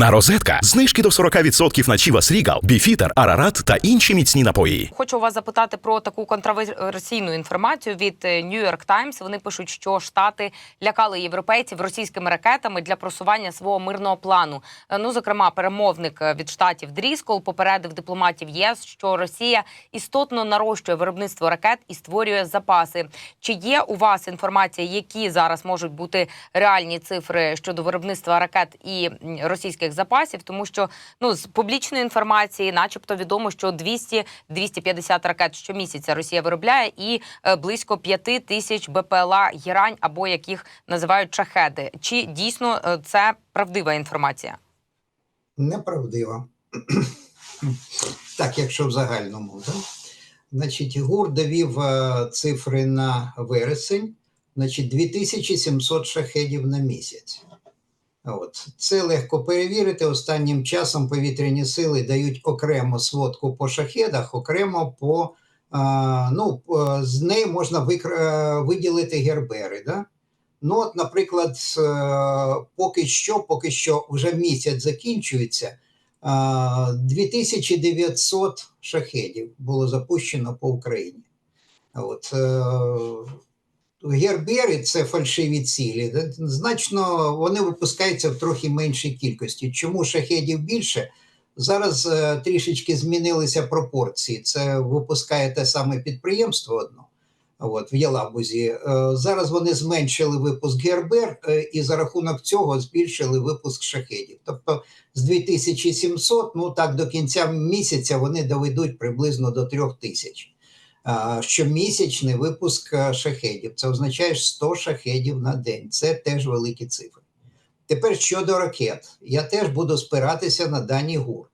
Одна розетка. Знижки до 40% на Chivas Regal, Біфітер, Арарат та інші міцні напої. Хочу вас запитати про таку контроверсійну інформацію від е, New York Times. Вони пишуть, що штати лякали європейців російськими ракетами для просування свого мирного плану. Е, Ну, зокрема, перемовник е, від штатів Дріскол попередив дипломатів ЄС, що Росія істотно нарощує виробництво ракет і створює запаси. Чи є у вас інформація, які зараз можуть бути реальні цифри щодо виробництва ракет і м, російських запасів? Тому що ну з публічної інформації, начебто, відомо, що 200-250 ракет щомісяця Росія виробляє, і е, близько 5 тисяч БПЛА Герань або яких називають шахеди. Чи дійсно е, це правдива інформація? Неправдива. так, якщо в загальному. Да? Значить, ГУР довів е, цифри на вересень, значить, 2700 шахедів на місяць. От. Це легко перевірити. Останнім часом повітряні сили дають окремо сводку по шахедах, окремо по. Ну, е, з неї можна викр... е, виділити гербери. Да? Ну, от, наприклад, е, поки що, поки що вже місяць закінчується. а, 2900 шахедів було запущено по Україні. От, гербери це фальшиві цілі. Значно вони випускаються в трохи меншій кількості. Чому шахедів більше? Зараз е, трішечки змінилися пропорції. Це випускає те саме підприємство одно. От, в Єлабузі. Е, Зараз вони зменшили випуск ГРБР е, і за рахунок цього збільшили випуск шахедів. Тобто з 2700, ну так до кінця місяця вони доведуть приблизно до 3000. Щомісячний випуск е, шахедів. Це означає 100 шахедів на день. Це теж великі цифри. Тепер щодо ракет, я теж буду спиратися на дані ГУР.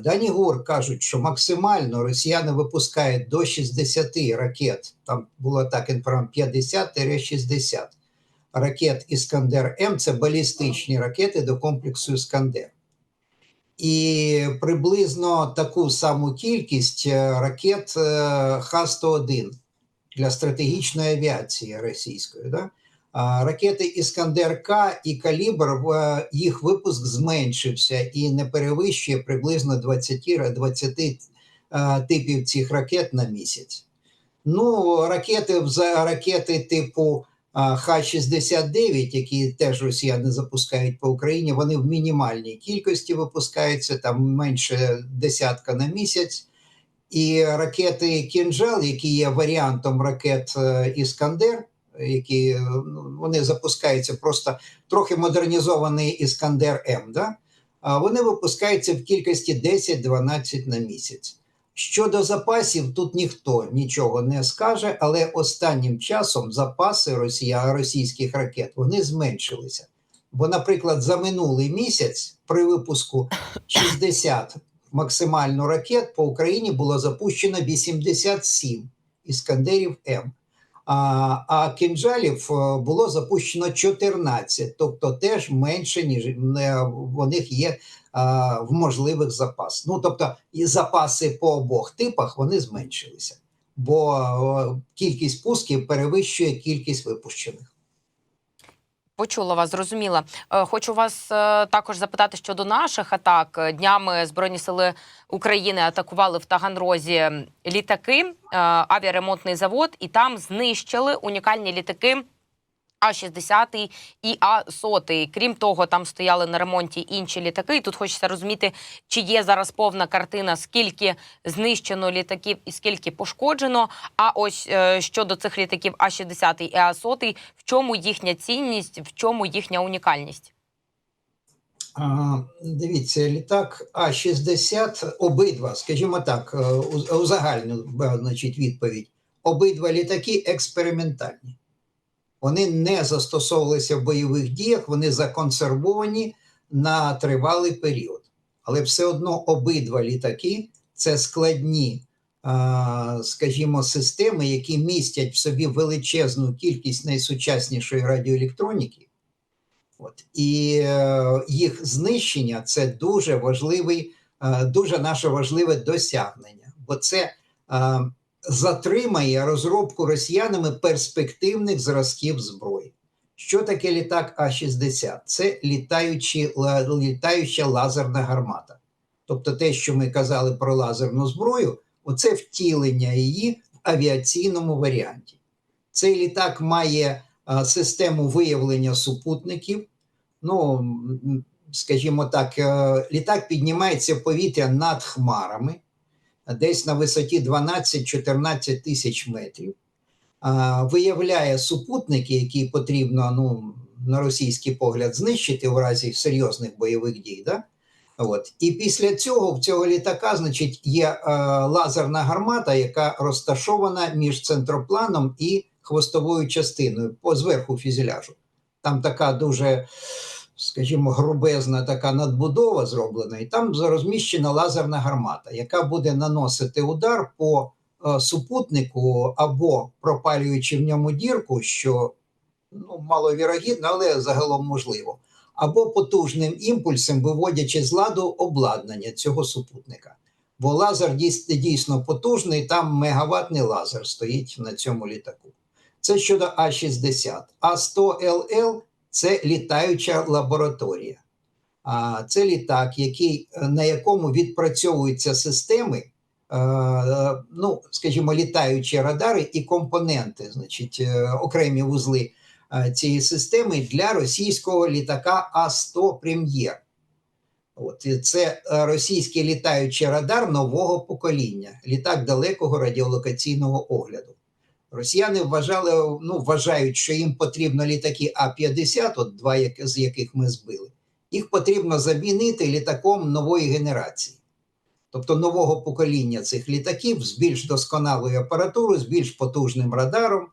Дані ГУР кажуть, що максимально росіяни випускають до 60 ракет. Там було так інформація 50-60 ракет Іскандер М. Це балістичні ракети до комплексу Іскандер. І приблизно таку саму кількість е, ракет е, Х-101 для стратегічної авіації російської. Да? Ракети Іскандер К і Калібр їх випуск зменшився і не перевищує приблизно 20, 20 е, типів цих ракет на місяць. Ну, ракети ракети типу Х-69, які теж росіяни запускають по Україні, вони в мінімальній кількості випускаються, там менше десятка на місяць. І ракети Кінжал, які є варіантом ракет е, Іскандер, які ну, вони запускаються просто трохи модернізований Іскандер М. Да? Вони випускаються в кількості 10-12 на місяць. Щодо запасів, тут ніхто нічого не скаже, але останнім часом запаси росія, російських ракет вони зменшилися. Бо, наприклад, за минулий місяць при випуску 60 максимально ракет по Україні було запущено 87 іскандерів М. А, а кінжалів е, було запущено 14, тобто теж менше, ніж е, в них є в можливих запас. Ну тобто, і запаси по обох типах вони зменшилися, бо е, кількість пусків перевищує кількість випущених. Почула вас, зрозуміла. Е, Хочу вас е, також запитати щодо наших атак. Е, Днями Збройні сили України атакували в Таганрозі літаки, е, авіаремонтний завод, і там знищили унікальні літаки. А-60 і А-100. Крім того, там стояли на ремонті інші літаки. І тут хочеться розуміти, чи є зараз повна картина, скільки знищено літаків і скільки пошкоджено. А ось е, щодо цих літаків А-60 і А-100, в чому їхня цінність, в чому їхня унікальність? А, дивіться, літак А-60, обидва, скажімо так, е, у- узагальню е, значить, відповідь. Обидва літаки експериментальні. Вони не застосовувалися в бойових діях, вони законсервовані на тривалий період. Але все одно обидва літаки це складні, скажімо, системи, які містять в собі величезну кількість найсучаснішої радіоелектроніки. От. І е, їх знищення це дуже важливий, е, дуже наше важливе досягнення, бо це е, затримає розробку росіянами перспективних зразків зброї. Що таке літак А-60? Це літаючі, літаюча лазерна гармата. Тобто те, що ми казали про лазерну зброю, оце втілення її в авіаційному варіанті. Цей літак має а, систему виявлення супутників. Ну, скажімо так, е, літак піднімається в повітря над хмарами, десь на висоті 12-14 тисяч метрів. Виявляє супутники, які потрібно ну, на російський погляд знищити в разі серйозних бойових дій. Да? От. І після цього в цього літака, значить, є е, лазерна гармата, яка розташована між центропланом і хвостовою частиною по зверху фюзеляжу. Там така дуже, скажімо, грубезна така надбудова зроблена, і там розміщена лазерна гармата, яка буде наносити удар по е, супутнику або пропалюючи в ньому дірку, що ну, маловірогідно, але загалом можливо або потужним імпульсом, виводячи з ладу обладнання цього супутника. Бо лазер дійсно потужний, там мегаваттний лазер стоїть на цьому літаку. Це щодо А60. А100ЛЛ це літаюча лабораторія. Це літак, який, е, на якому відпрацьовуються системи, е, ну, скажімо, літаючі радари і компоненти, значить, е, окремі вузли цієї системи для російського літака А-100 Прем'єр. От це російський літаючий радар нового покоління, літак далекого радіолокаційного огляду. Росіяни вважали, ну, вважають, що їм потрібно літаки А-50, от два як- з яких ми збили. Їх потрібно замінити літаком нової генерації, тобто нового покоління цих літаків з більш досконалою апаратурою, з більш потужним радаром,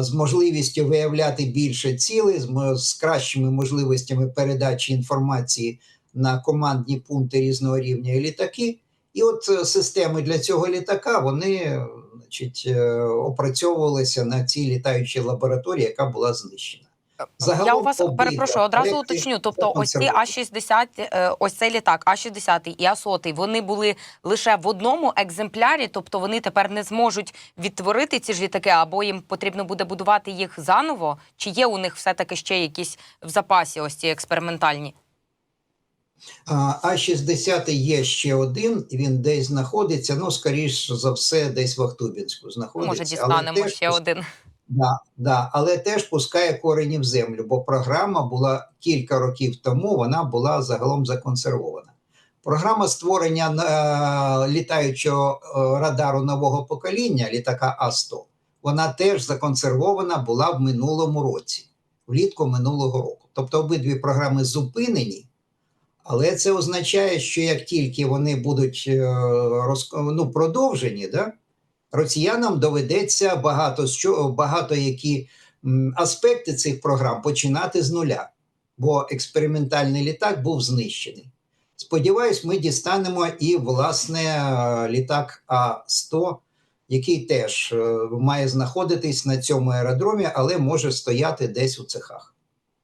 з можливістю виявляти більше цілей, з, з кращими можливостями передачі інформації на командні пункти різного рівня і літаки. І от е, системи для цього літака вони значить, е, опрацьовувалися на цій літаючій лабораторії, яка була знищена. Загалом Я у вас обидва перепрошую, одразу уточню. Тобто, ось ці. А-60, е, ось цей літак, А-60 і А-100, вони були лише в одному екземплярі, тобто вони тепер не зможуть відтворити ці ж літаки, або їм потрібно буде будувати їх заново. Чи є у них все-таки ще якісь в запасі ось ці експериментальні? А А-60 є ще один, він десь знаходиться, ну, скоріш за все, десь в Ахтубінську знаходиться. Може, дістанемо теж ще один. Да, да, але теж пускає корені в землю, бо програма була кілька років тому, вона була загалом законсервована. Програма створення е, літаючого е, радару нового покоління, літака А-100, вона теж законсервована була в минулому році, влітку минулого року. Тобто обидві програми зупинені, але це означає, що як тільки вони будуть е, роз, ну, продовжені, да, росіянам доведеться багато що багато які аспекти цих програм починати з нуля, бо експериментальний літак був знищений. Сподіваюсь, ми дістанемо і власне літак А-100, який теж е, має знаходитись на цьому аеродромі, але може стояти десь у цехах.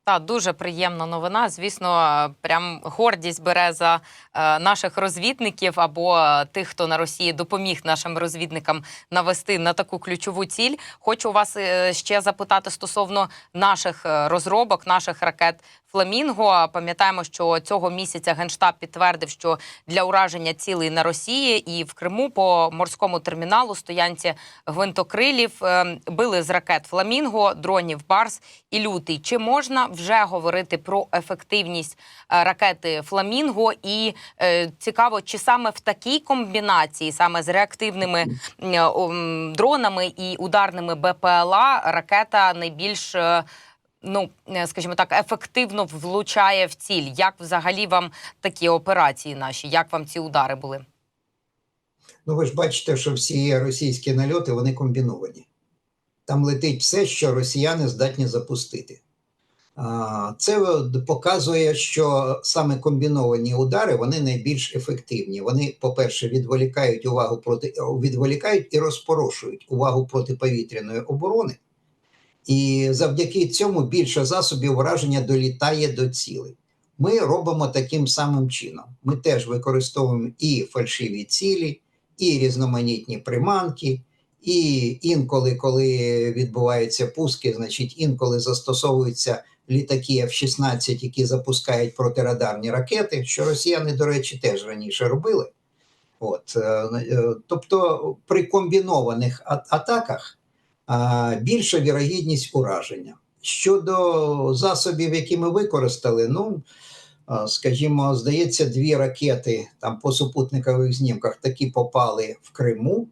Та дуже приємна новина. Звісно, е, прям гордість бере за е, наших розвідників або е, тих, хто на Росії допоміг нашим розвідникам навести на таку ключову ціль. Хочу вас ще запитати стосовно наших розробок, наших ракет. Фламінго пам'ятаємо, що цього місяця генштаб підтвердив, що для ураження цілей на Росії і в Криму по морському терміналу стоянці гвинтокрилів е, били з ракет Фламінго, дронів Барс і Лютий. Чи можна вже говорити про ефективність е, ракети Фламінго? І е, цікаво, чи саме в такій комбінації, саме з реактивними дронами і ударними БПЛА, ракета найбільш ну, е, скажімо так, ефективно влучає в ціль. Як взагалі вам такі операції наші? Як вам ці удари були? Ну, ви ж бачите, що всі російські нальоти вони комбіновані. Там летить все, що росіяни здатні запустити. Це показує, що саме комбіновані удари вони найбільш ефективні. Вони, по-перше, відволікають увагу проти відволікають і розпорошують увагу протиповітряної оборони. І завдяки цьому більше засобів враження долітає до цілей. Ми робимо таким самим чином. Ми теж використовуємо і фальшиві цілі, і різноманітні приманки, І інколи, коли відбуваються пуски, значить інколи застосовуються літаки F-16, які запускають протирадарні ракети, що росіяни, до речі, теж раніше робили. От, е, е, тобто при комбінованих атаках більша вірогідність ураження. Щодо засобів, які ми використали, ну скажімо, здається, дві ракети там по супутникових знімках такі попали в Криму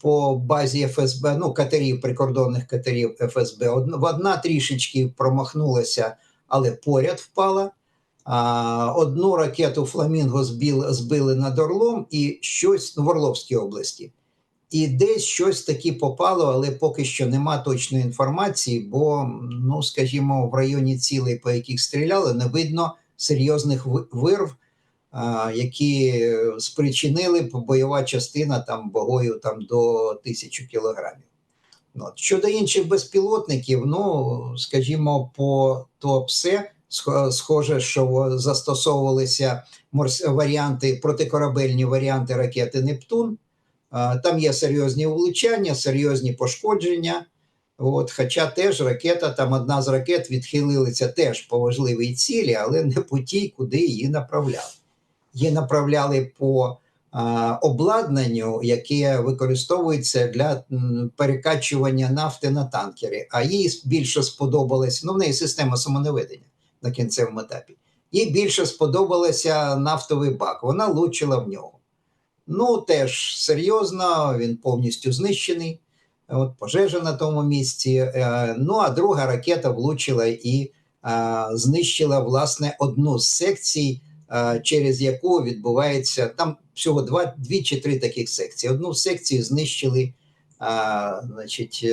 по базі ФСБ, ну катерів, прикордонних катерів ФСБ. Одна, одна трішечки промахнулася, але поряд впала. А, одну ракету Фламінго збили, над Орлом і щось ну, в Орловській області. І десь щось таки попало, але поки що нема точної інформації, бо, ну скажімо, в районі цілей, по яких стріляли, не видно серйозних вирв, які спричинили б бойова частина там вагою там до тисячі кілограмів. Ну. Щодо інших безпілотників, ну скажімо, по ТОПСЕ схо- схоже, що застосовувалися варіанти, протикорабельні варіанти ракети Нептун. Там є серйозні влучання, серйозні пошкодження. От, хоча теж ракета, там одна з ракет відхилилася теж по важливій цілі, але не по тій, куди її направляли. Її направляли по а, обладнанню, яке використовується для перекачування нафти на танкери. А їй більше сподобалось, ну в неї система самонаведення на кінцевому етапі. Їй більше сподобалося нафтовий бак. Вона влучила в нього. Ну, теж серйозно, він повністю знищений. От пожежа на тому місці. Е, Ну а друга ракета влучила і е, знищила власне одну з секцій, е, через яку відбувається там всього два, дві чи три таких секції. Одну з секцій знищили значить,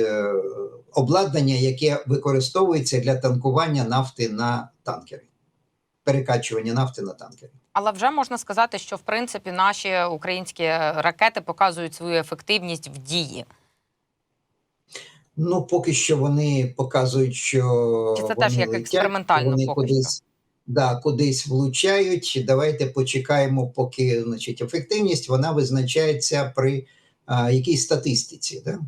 обладнання, яке використовується для танкування нафти на танкери, перекачування нафти на танкери. Але вже можна сказати, що в принципі наші українські ракети показують свою ефективність в дії. Ну, поки що вони показують, що Чи це вони теж як летять, експериментально вони поки кудись, да, кудись влучають. Давайте почекаємо, поки значить, ефективність вона визначається при а, якійсь статистиці. Да?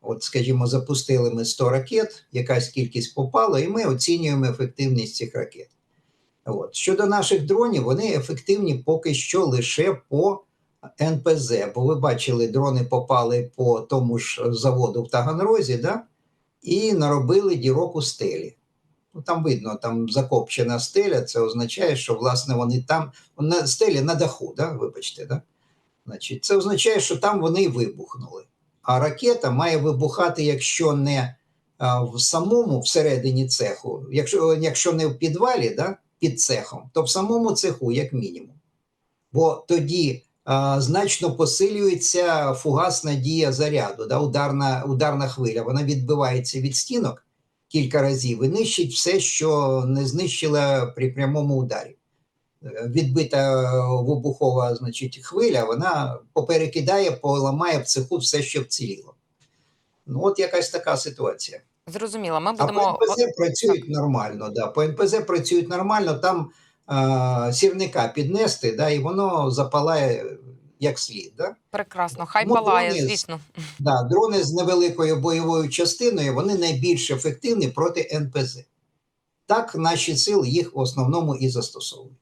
От, скажімо, запустили ми 100 ракет, якась кількість попала, і ми оцінюємо ефективність цих ракет. От. Щодо наших дронів, вони ефективні поки що лише по НПЗ, бо ви бачили, дрони попали по тому ж заводу в Таганрозі, да? і наробили дірок у стелі. Ну, там видно, там закопчена стеля, це означає, що власне вони там, на стелі на даху, да? вибачте, да? Значить, це означає, що там вони вибухнули. А ракета має вибухати, якщо не в самому всередині цеху, якщо, якщо не в підвалі, да? Під цехом, то в самому цеху, як мінімум. Бо тоді а, значно посилюється фугасна дія заряду, да, ударна, ударна хвиля. Вона відбивається від стінок кілька разів і нищить все, що не знищила при прямому ударі. Відбита е, вибухова значить, хвиля, вона поперекидає, поламає в цеху все, що вціліло. Ну, от якась така ситуація. Зрозуміло, ми А будемо по НПЗ працюють нормально. Да. По НПЗ працюють нормально, там а, сірника піднести, да, і воно запалає як слід. Да. прекрасно. Хай Ну, палає, дрони звісно. Да, дрони з невеликою бойовою частиною вони найбільш ефективні проти НПЗ. Так, наші сили їх в основному і застосовують.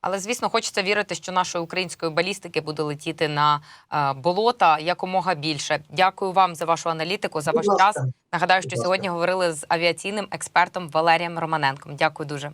Але звісно, хочеться вірити, що нашої української балістики буде летіти на е, болота якомога більше. Дякую вам за вашу аналітику, за ваш час. Нагадаю, що сьогодні говорили з авіаційним експертом Валерієм Романенком. Дякую дуже.